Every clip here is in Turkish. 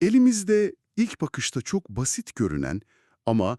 Elimizde ilk bakışta çok basit görünen ama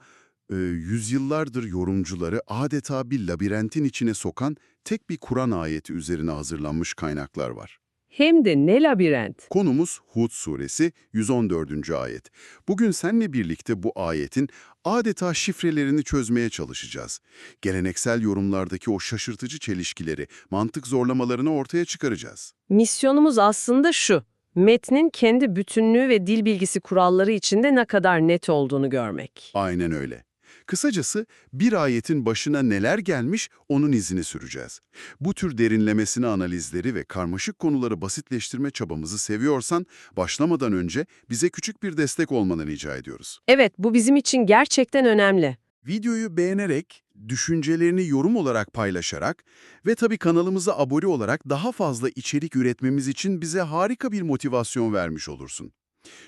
e, yüzyıllardır yorumcuları adeta bir labirentin içine sokan tek bir Kur'an ayeti üzerine hazırlanmış kaynaklar var. Hem de ne labirent. Konumuz Hud suresi 114. ayet. Bugün seninle birlikte bu ayetin adeta şifrelerini çözmeye çalışacağız. Geleneksel yorumlardaki o şaşırtıcı çelişkileri, mantık zorlamalarını ortaya çıkaracağız. Misyonumuz aslında şu. Metnin kendi bütünlüğü ve dil bilgisi kuralları içinde ne kadar net olduğunu görmek. Aynen öyle. Kısacası bir ayetin başına neler gelmiş onun izini süreceğiz. Bu tür derinlemesine analizleri ve karmaşık konuları basitleştirme çabamızı seviyorsan başlamadan önce bize küçük bir destek olmanı rica ediyoruz. Evet, bu bizim için gerçekten önemli. Videoyu beğenerek, düşüncelerini yorum olarak paylaşarak ve tabii kanalımıza abone olarak daha fazla içerik üretmemiz için bize harika bir motivasyon vermiş olursun.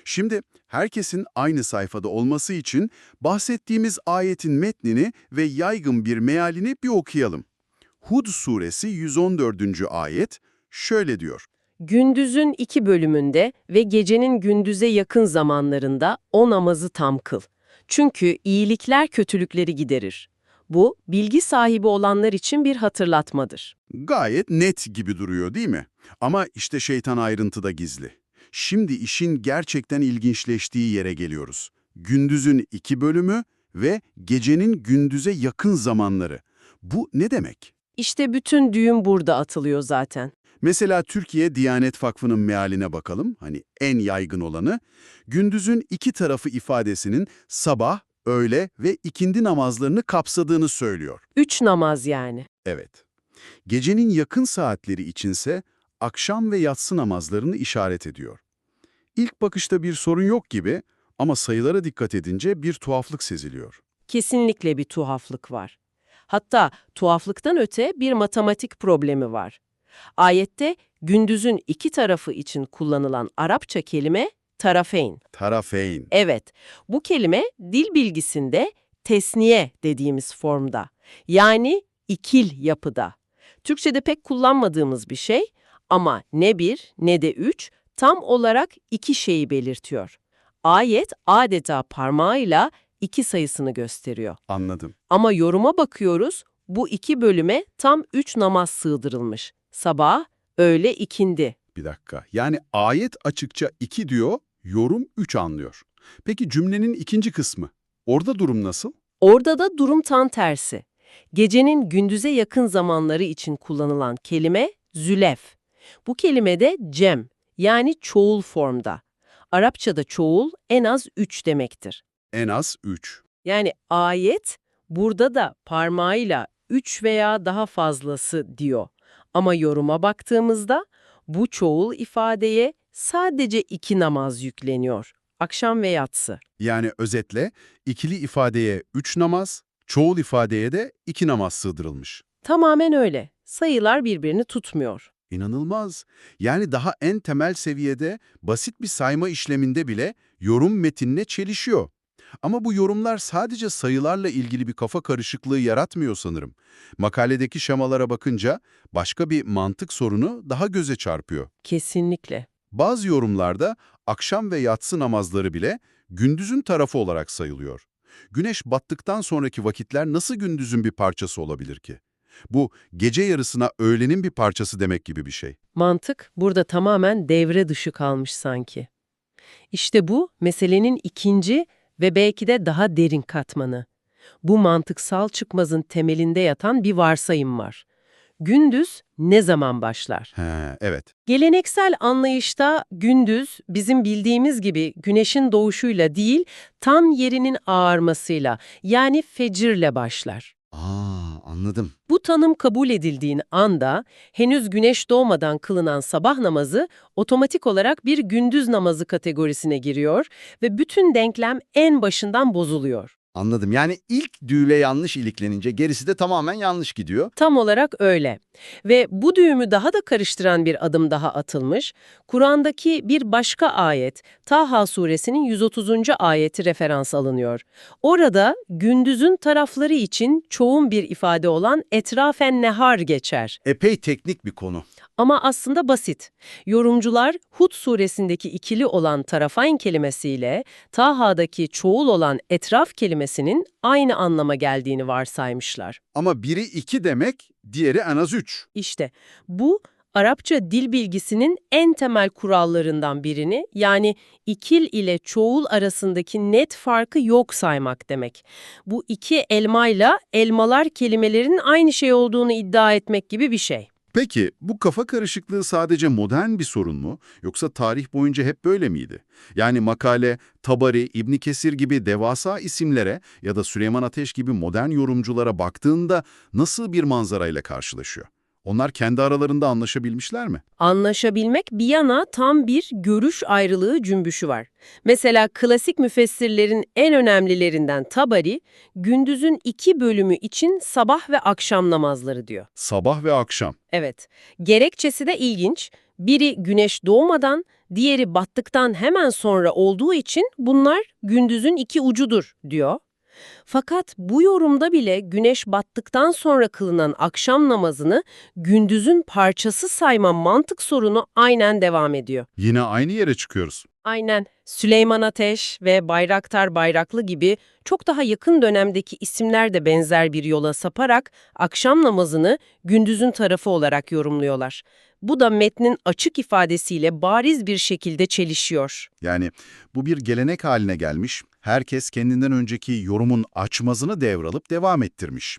Şimdi herkesin aynı sayfada olması için bahsettiğimiz ayetin metnini ve yaygın bir mealini bir okuyalım. Hud suresi 114. ayet şöyle diyor. Gündüzün iki bölümünde ve gecenin gündüze yakın zamanlarında o namazı tam kıl. Çünkü iyilikler kötülükleri giderir. Bu, bilgi sahibi olanlar için bir hatırlatmadır. Gayet net gibi duruyor değil mi? Ama işte şeytan ayrıntıda gizli. Şimdi işin gerçekten ilginçleştiği yere geliyoruz. Gündüzün iki bölümü ve gecenin gündüze yakın zamanları. Bu ne demek? İşte bütün düğüm burada atılıyor zaten. Mesela Türkiye Diyanet Vakfı'nın mealine bakalım, hani en yaygın olanı, gündüzün iki tarafı ifadesinin sabah, öğle ve ikindi namazlarını kapsadığını söylüyor. Üç namaz yani. Evet. Gecenin yakın saatleri içinse akşam ve yatsı namazlarını işaret ediyor. İlk bakışta bir sorun yok gibi ama sayılara dikkat edince bir tuhaflık seziliyor. Kesinlikle bir tuhaflık var. Hatta tuhaflıktan öte bir matematik problemi var. Ayette gündüzün iki tarafı için kullanılan Arapça kelime tarafeyn. Tarafeyn. Evet, bu kelime dil bilgisinde tesniye dediğimiz formda. Yani ikil yapıda. Türkçe'de pek kullanmadığımız bir şey ama ne bir ne de üç tam olarak iki şeyi belirtiyor. Ayet adeta parmağıyla iki sayısını gösteriyor. Anladım. Ama yoruma bakıyoruz, bu iki bölüme tam üç namaz sığdırılmış. Sabah, öğle, ikindi. Bir dakika. Yani ayet açıkça 2 diyor, yorum 3 anlıyor. Peki cümlenin ikinci kısmı? Orada durum nasıl? Orada da durum tam tersi. Gecenin gündüze yakın zamanları için kullanılan kelime zülef. Bu kelime de cem, yani çoğul formda. Arapçada çoğul en az üç demektir. En az 3. Yani ayet burada da parmağıyla üç veya daha fazlası diyor. Ama yoruma baktığımızda bu çoğul ifadeye sadece iki namaz yükleniyor. Akşam ve yatsı. Yani özetle ikili ifadeye 3 namaz, çoğul ifadeye de 2 namaz sığdırılmış. Tamamen öyle. Sayılar birbirini tutmuyor. İnanılmaz. Yani daha en temel seviyede basit bir sayma işleminde bile yorum metinle çelişiyor. Ama bu yorumlar sadece sayılarla ilgili bir kafa karışıklığı yaratmıyor sanırım. Makaledeki şemalara bakınca başka bir mantık sorunu daha göze çarpıyor. Kesinlikle. Bazı yorumlarda akşam ve yatsı namazları bile gündüzün tarafı olarak sayılıyor. Güneş battıktan sonraki vakitler nasıl gündüzün bir parçası olabilir ki? Bu gece yarısına öğlenin bir parçası demek gibi bir şey. Mantık burada tamamen devre dışı kalmış sanki. İşte bu meselenin ikinci ve belki de daha derin katmanı. Bu mantıksal çıkmazın temelinde yatan bir varsayım var. Gündüz ne zaman başlar? He, evet. Geleneksel anlayışta gündüz bizim bildiğimiz gibi güneşin doğuşuyla değil, tam yerinin ağarmasıyla yani fecirle başlar. Aa, anladım. Bu tanım kabul edildiğin anda henüz güneş doğmadan kılınan sabah namazı otomatik olarak bir gündüz namazı kategorisine giriyor ve bütün denklem en başından bozuluyor. Anladım. Yani ilk düğüle yanlış iliklenince gerisi de tamamen yanlış gidiyor. Tam olarak öyle. Ve bu düğümü daha da karıştıran bir adım daha atılmış. Kur'an'daki bir başka ayet, Taha suresinin 130. ayeti referans alınıyor. Orada gündüzün tarafları için çoğun bir ifade olan etrafen nehar geçer. Epey teknik bir konu. Ama aslında basit. Yorumcular Hud suresindeki ikili olan tarafayn kelimesiyle Taha'daki çoğul olan etraf kelimesinin aynı anlama geldiğini varsaymışlar. Ama biri iki demek, diğeri en az üç. İşte bu Arapça dil bilgisinin en temel kurallarından birini yani ikil ile çoğul arasındaki net farkı yok saymak demek. Bu iki elmayla elmalar kelimelerin aynı şey olduğunu iddia etmek gibi bir şey. Peki bu kafa karışıklığı sadece modern bir sorun mu yoksa tarih boyunca hep böyle miydi? Yani makale, Tabari, İbn Kesir gibi devasa isimlere ya da Süleyman Ateş gibi modern yorumculara baktığında nasıl bir manzarayla karşılaşıyor? Onlar kendi aralarında anlaşabilmişler mi? Anlaşabilmek bir yana tam bir görüş ayrılığı cümbüşü var. Mesela klasik müfessirlerin en önemlilerinden Tabari, gündüzün iki bölümü için sabah ve akşam namazları diyor. Sabah ve akşam. Evet, gerekçesi de ilginç. Biri güneş doğmadan, diğeri battıktan hemen sonra olduğu için bunlar gündüzün iki ucudur diyor. Fakat bu yorumda bile güneş battıktan sonra kılınan akşam namazını gündüzün parçası sayma mantık sorunu aynen devam ediyor. Yine aynı yere çıkıyoruz. Aynen. Süleyman Ateş ve Bayraktar Bayraklı gibi çok daha yakın dönemdeki isimler de benzer bir yola saparak akşam namazını gündüzün tarafı olarak yorumluyorlar. Bu da metnin açık ifadesiyle bariz bir şekilde çelişiyor. Yani bu bir gelenek haline gelmiş, herkes kendinden önceki yorumun açmazını devralıp devam ettirmiş.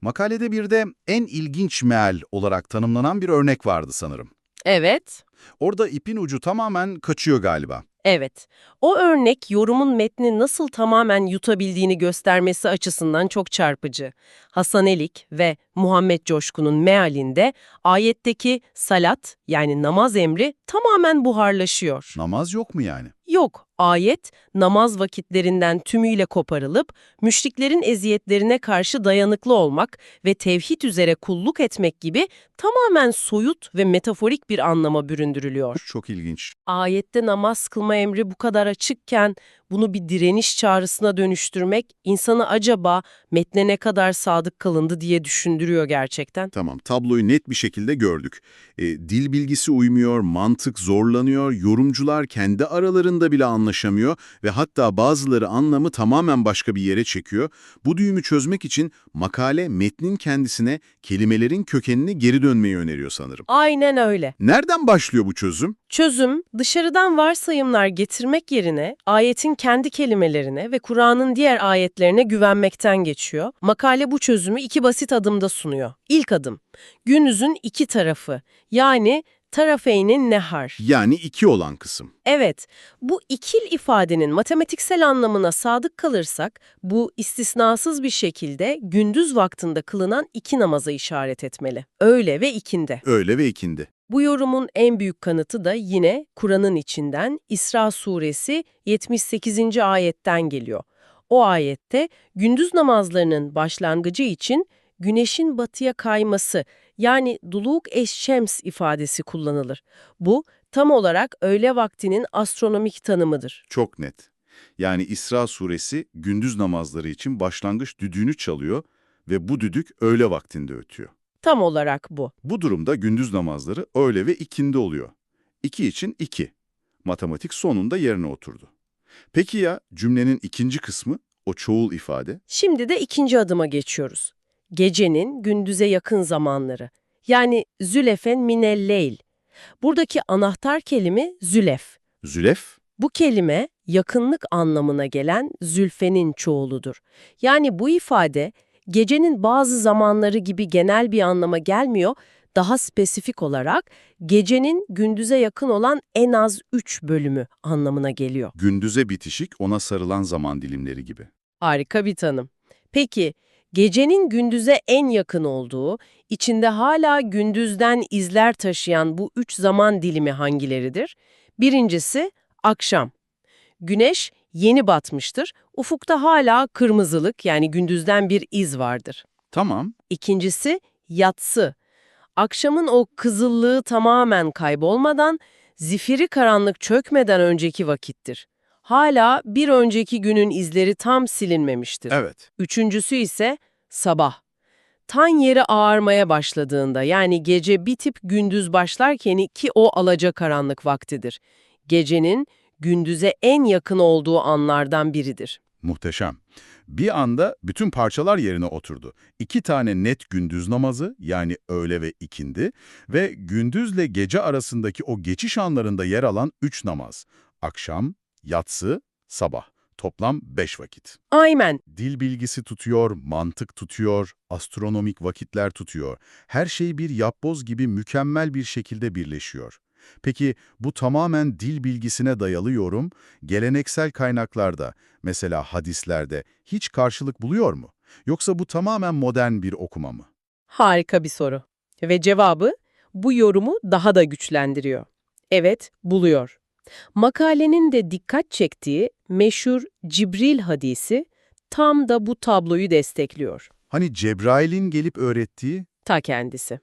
Makalede bir de en ilginç meal olarak tanımlanan bir örnek vardı sanırım. Evet, Orada ipin ucu tamamen kaçıyor galiba. evet. O örnek yorumun metni nasıl tamamen yutabildiğini göstermesi açısından çok çarpıcı. Hasan Elik ve Muhammed Coşkun'un mealinde ayetteki salat yani namaz emri tamamen buharlaşıyor. Namaz yok mu yani? Yok, ayet namaz vakitlerinden tümüyle koparılıp müşriklerin eziyetlerine karşı dayanıklı olmak ve tevhid üzere kulluk etmek gibi tamamen soyut ve metaforik bir anlama büründürülüyor. Çok ilginç. Ayette namaz kılma emri bu kadar açıkken bunu bir direniş çağrısına dönüştürmek insanı acaba metne ne kadar sadık kalındı diye düşündürüyor gerçekten. Tamam, tabloyu net bir şekilde gördük. E, dil bilgisi uymuyor, mantık zorlanıyor, yorumcular kendi aralarında bile anlaşamıyor ve hatta bazıları anlamı tamamen başka bir yere çekiyor. Bu düğümü çözmek için makale metnin kendisine kelimelerin kökenine geri dönmeyi öneriyor sanırım. Aynen öyle. Nereden başlıyor bu çözüm? Çözüm, dışarıdan varsayımlar getirmek yerine ayetin kendi kelimelerine ve Kur'an'ın diğer ayetlerine güvenmekten geçiyor. Makale bu çözümü iki basit adımda sunuyor. İlk adım, günüzün iki tarafı yani tarafeynin nehar. Yani iki olan kısım. Evet, bu ikil ifadenin matematiksel anlamına sadık kalırsak, bu istisnasız bir şekilde gündüz vaktinde kılınan iki namaza işaret etmeli. Öğle ve ikindi. Öyle ve ikindi. Bu yorumun en büyük kanıtı da yine Kur'an'ın içinden İsra suresi 78. ayetten geliyor. O ayette gündüz namazlarının başlangıcı için güneşin batıya kayması yani duluk eşşems ifadesi kullanılır. Bu tam olarak öğle vaktinin astronomik tanımıdır. Çok net. Yani İsra suresi gündüz namazları için başlangıç düdüğünü çalıyor ve bu düdük öğle vaktinde ötüyor. Tam olarak bu. Bu durumda gündüz namazları öğle ve ikindi oluyor. İki için iki. Matematik sonunda yerine oturdu. Peki ya cümlenin ikinci kısmı, o çoğul ifade? Şimdi de ikinci adıma geçiyoruz. Gecenin gündüze yakın zamanları. Yani zülefen minel leyl. Buradaki anahtar kelime zülef. Zülef? Bu kelime yakınlık anlamına gelen zülfenin çoğuludur. Yani bu ifade gecenin bazı zamanları gibi genel bir anlama gelmiyor, daha spesifik olarak gecenin gündüze yakın olan en az 3 bölümü anlamına geliyor. Gündüze bitişik ona sarılan zaman dilimleri gibi. Harika bir tanım. Peki, gecenin gündüze en yakın olduğu, içinde hala gündüzden izler taşıyan bu üç zaman dilimi hangileridir? Birincisi, akşam. Güneş yeni batmıştır. Ufukta hala kırmızılık yani gündüzden bir iz vardır. Tamam. İkincisi yatsı. Akşamın o kızıllığı tamamen kaybolmadan, zifiri karanlık çökmeden önceki vakittir. Hala bir önceki günün izleri tam silinmemiştir. Evet. Üçüncüsü ise sabah. Tan yeri ağarmaya başladığında yani gece bitip gündüz başlarken ki o alacakaranlık vaktidir. Gecenin gündüze en yakın olduğu anlardan biridir. Muhteşem. Bir anda bütün parçalar yerine oturdu. İki tane net gündüz namazı yani öğle ve ikindi ve gündüzle gece arasındaki o geçiş anlarında yer alan üç namaz. Akşam, yatsı, sabah. Toplam beş vakit. Aynen. Dil bilgisi tutuyor, mantık tutuyor, astronomik vakitler tutuyor. Her şey bir yapboz gibi mükemmel bir şekilde birleşiyor. Peki bu tamamen dil bilgisine dayalı yorum, geleneksel kaynaklarda, mesela hadislerde hiç karşılık buluyor mu? Yoksa bu tamamen modern bir okuma mı? Harika bir soru. Ve cevabı bu yorumu daha da güçlendiriyor. Evet, buluyor. Makalenin de dikkat çektiği meşhur Cibril hadisi tam da bu tabloyu destekliyor. Hani Cebrail'in gelip öğrettiği Ta kendisi.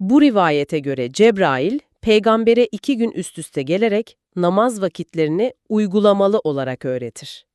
Bu rivayete göre Cebrail, peygambere iki gün üst üste gelerek namaz vakitlerini uygulamalı olarak öğretir.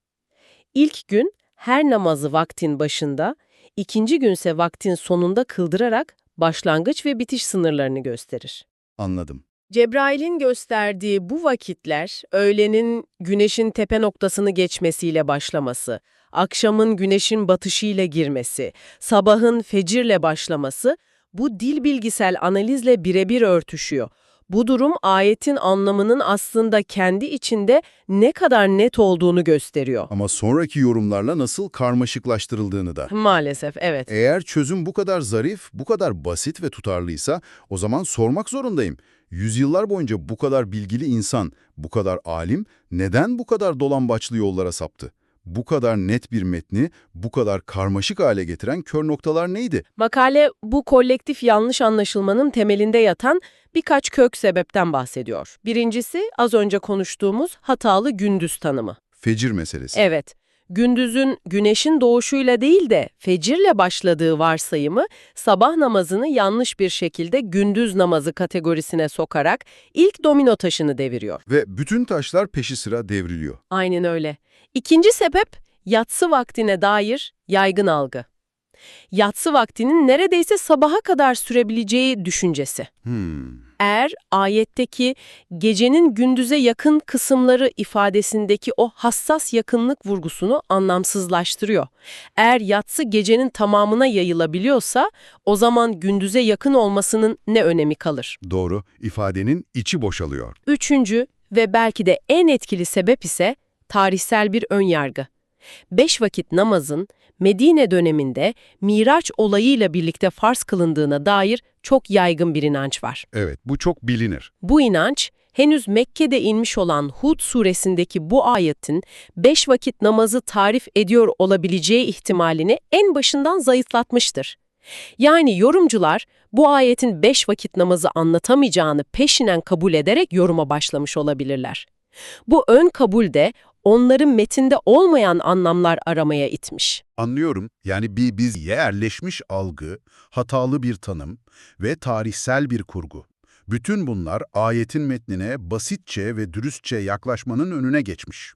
İlk gün her namazı vaktin başında, ikinci günse vaktin sonunda kıldırarak başlangıç ve bitiş sınırlarını gösterir. anladım. Cebrail'in gösterdiği bu vakitler, öğlenin güneşin tepe noktasını geçmesiyle başlaması, akşamın güneşin batışıyla girmesi, sabahın fecirle başlaması, bu dil bilgisel analizle birebir örtüşüyor. Bu durum ayetin anlamının aslında kendi içinde ne kadar net olduğunu gösteriyor. Ama sonraki yorumlarla nasıl karmaşıklaştırıldığını da. Maalesef evet. Eğer çözüm bu kadar zarif, bu kadar basit ve tutarlıysa o zaman sormak zorundayım. Yüzyıllar boyunca bu kadar bilgili insan, bu kadar alim neden bu kadar dolambaçlı yollara saptı? Bu kadar net bir metni, bu kadar karmaşık hale getiren kör noktalar neydi? Makale bu kolektif yanlış anlaşılmanın temelinde yatan birkaç kök sebepten bahsediyor. Birincisi az önce konuştuğumuz hatalı gündüz tanımı. Fecir meselesi. Evet, gündüzün güneşin doğuşuyla değil de fecirle başladığı varsayımı sabah namazını yanlış bir şekilde gündüz namazı kategorisine sokarak ilk domino taşını deviriyor. Ve bütün taşlar peşi sıra devriliyor. Aynen öyle. İkinci sebep yatsı vaktine dair yaygın algı. Yatsı vaktinin neredeyse sabaha kadar sürebileceği düşüncesi. Hmm. Eğer ayetteki gecenin gündüze yakın kısımları ifadesindeki o hassas yakınlık vurgusunu anlamsızlaştırıyor. Eğer yatsı gecenin tamamına yayılabiliyorsa o zaman gündüze yakın olmasının ne önemi kalır? Doğru, ifadenin içi boşalıyor. Üçüncü ve belki de en etkili sebep ise tarihsel bir önyargı. Beş vakit namazın Medine döneminde Miraç olayıyla birlikte farz kılındığına dair çok yaygın bir inanç var. Evet, bu çok bilinir. Bu inanç, henüz Mekke'de inmiş olan Hud suresindeki bu ayetin beş vakit namazı tarif ediyor olabileceği ihtimalini en başından zayıflatmıştır. Yani yorumcular bu ayetin beş vakit namazı anlatamayacağını peşinen kabul ederek yoruma başlamış olabilirler. Bu ön kabul de onların metinde olmayan anlamlar aramaya itmiş. Anlıyorum. Yani bir biz yerleşmiş algı, hatalı bir tanım ve tarihsel bir kurgu. Bütün bunlar ayetin metnine basitçe ve dürüstçe yaklaşmanın önüne geçmiş.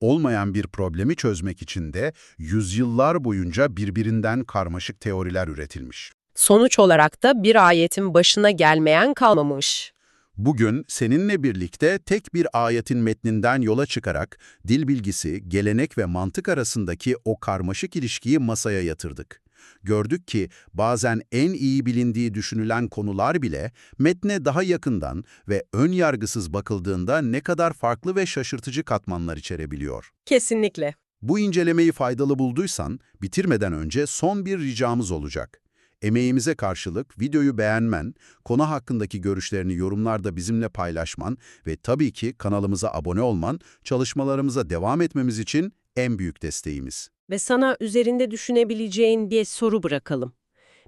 Olmayan bir problemi çözmek için de yüzyıllar boyunca birbirinden karmaşık teoriler üretilmiş. Sonuç olarak da bir ayetin başına gelmeyen kalmamış. Bugün seninle birlikte tek bir ayetin metninden yola çıkarak dil bilgisi, gelenek ve mantık arasındaki o karmaşık ilişkiyi masaya yatırdık. Gördük ki bazen en iyi bilindiği düşünülen konular bile metne daha yakından ve ön yargısız bakıldığında ne kadar farklı ve şaşırtıcı katmanlar içerebiliyor. Kesinlikle. Bu incelemeyi faydalı bulduysan bitirmeden önce son bir ricamız olacak. Emeğimize karşılık videoyu beğenmen, konu hakkındaki görüşlerini yorumlarda bizimle paylaşman ve tabii ki kanalımıza abone olman çalışmalarımıza devam etmemiz için en büyük desteğimiz. Ve sana üzerinde düşünebileceğin bir soru bırakalım.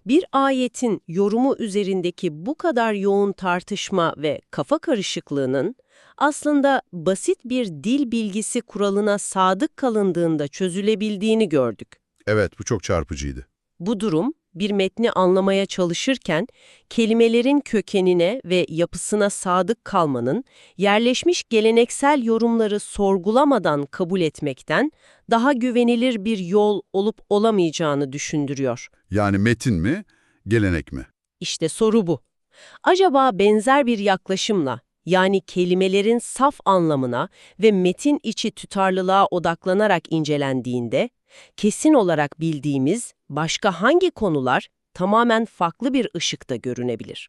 Bir ayetin yorumu üzerindeki bu kadar yoğun tartışma ve kafa karışıklığının aslında basit bir dil bilgisi kuralına sadık kalındığında çözülebildiğini gördük. Evet, bu çok çarpıcıydı. Bu durum, bir metni anlamaya çalışırken kelimelerin kökenine ve yapısına sadık kalmanın, yerleşmiş geleneksel yorumları sorgulamadan kabul etmekten daha güvenilir bir yol olup olamayacağını düşündürüyor. Yani metin mi, gelenek mi? İşte soru bu. Acaba benzer bir yaklaşımla, yani kelimelerin saf anlamına ve metin içi tutarlılığa odaklanarak incelendiğinde, kesin olarak bildiğimiz başka hangi konular tamamen farklı bir ışıkta görünebilir?